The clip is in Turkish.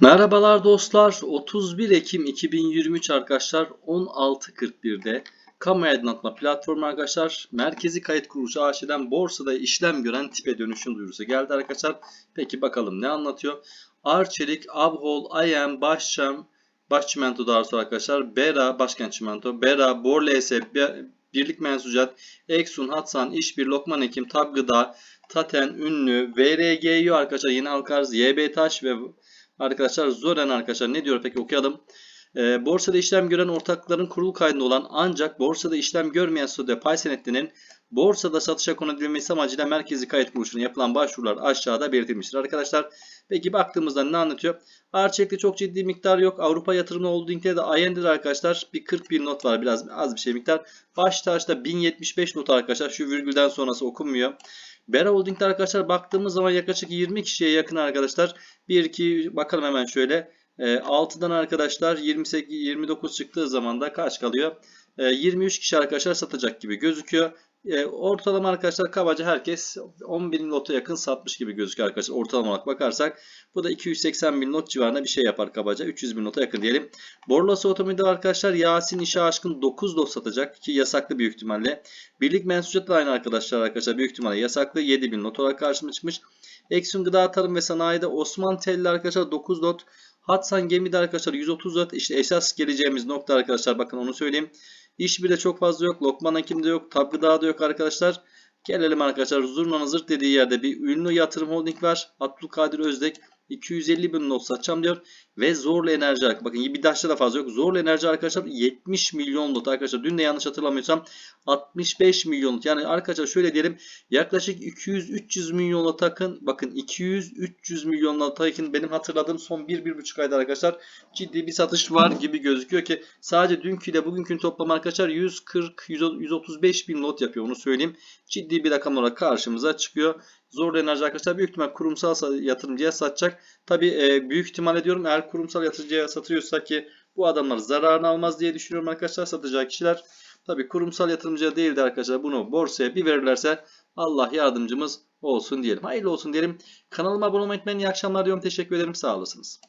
Merhabalar dostlar. 31 Ekim 2023 arkadaşlar 16.41'de kamu aydınlatma platformu arkadaşlar merkezi kayıt kuruluşu AŞ'den borsada işlem gören tipe dönüşüm duyurusu geldi arkadaşlar. Peki bakalım ne anlatıyor? Arçelik, Abhol, IM, Başçam, Baş Çimento daha sonra arkadaşlar. Bera, Başkent Çimento, Bera, Borlese, Birlik Mensucat, Exun, Hatsan, İşbir, Lokman Ekim, Tab Gıda, Taten, Ünlü, VRGU arkadaşlar yeni halkarız, YB Taş ve Arkadaşlar Zoren arkadaşlar ne diyor peki okuyalım. E, borsada işlem gören ortakların kurulu kaydında olan ancak borsada işlem görmeyen statüde pay senetlerinin borsada satışa konulabilmesi amacıyla merkezi kayıt kuruluşuna yapılan başvurular aşağıda belirtilmiştir arkadaşlar. Peki baktığımızda ne anlatıyor? Arçelik'te çok ciddi miktar yok. Avrupa yatırımı Holding'de de IN'de arkadaşlar bir 41 not var biraz az bir şey miktar. Baştaş'ta 1075 not arkadaşlar şu virgülden sonrası okunmuyor. Bera Holding'de arkadaşlar baktığımız zaman yaklaşık 20 kişiye yakın arkadaşlar. 1 2 bakalım hemen şöyle. E, 6'dan arkadaşlar 28 29 çıktığı zaman da kaç kalıyor? E, 23 kişi arkadaşlar satacak gibi gözüküyor. E, ortalama arkadaşlar kabaca herkes 10 bin lota yakın satmış gibi gözüküyor arkadaşlar. Ortalama olarak bakarsak bu da 280 bin lot civarında bir şey yapar kabaca. 300 bin lota yakın diyelim. Borlası otomobilde arkadaşlar Yasin İşe Aşkın 9 lot satacak ki yasaklı büyük ihtimalle. Birlik mensucat da aynı arkadaşlar arkadaşlar büyük ihtimalle yasaklı 7 bin lot olarak karşıma çıkmış. Eksun Gıda Tarım ve Sanayi'de Osman Telli arkadaşlar 9 lot. Hatsan Gemi'de arkadaşlar 130 lot. İşte esas geleceğimiz nokta arkadaşlar bakın onu söyleyeyim. İş bile çok fazla yok. Lokman Hakim'de yok. Tabgı da yok arkadaşlar. Gelelim arkadaşlar. Zurna'nın zırt dediği yerde bir ünlü yatırım holding var. Abdülkadir Özdek 250 bin not satacağım diyor. Ve Zorlu Enerji bakın bir daşta da fazla yok. Zorlu Enerji arkadaşlar 70 milyon lot arkadaşlar. Dün de yanlış hatırlamıyorsam 65 milyon lot. Yani arkadaşlar şöyle diyelim yaklaşık 200-300 milyon lot takın. Bakın 200-300 milyon lot takın benim hatırladığım son 1-1,5 ayda arkadaşlar ciddi bir satış var gibi gözüküyor ki sadece dünkü ile bugünkü toplam arkadaşlar 140-135 bin lot yapıyor onu söyleyeyim. Ciddi bir rakam olarak karşımıza çıkıyor. Zorlu enerji arkadaşlar büyük ihtimal kurumsal yatırımcıya satacak. Tabi e, büyük ihtimal ediyorum eğer kurumsal yatırımcıya satıyorsa ki bu adamlar zararını almaz diye düşünüyorum arkadaşlar satacak kişiler. Tabi kurumsal yatırımcıya değil de arkadaşlar bunu borsaya bir verirlerse Allah yardımcımız olsun diyelim. Hayırlı olsun diyelim. Kanalıma abone olmayı unutmayın. İyi akşamlar diyorum. Teşekkür ederim. Sağ olasınız.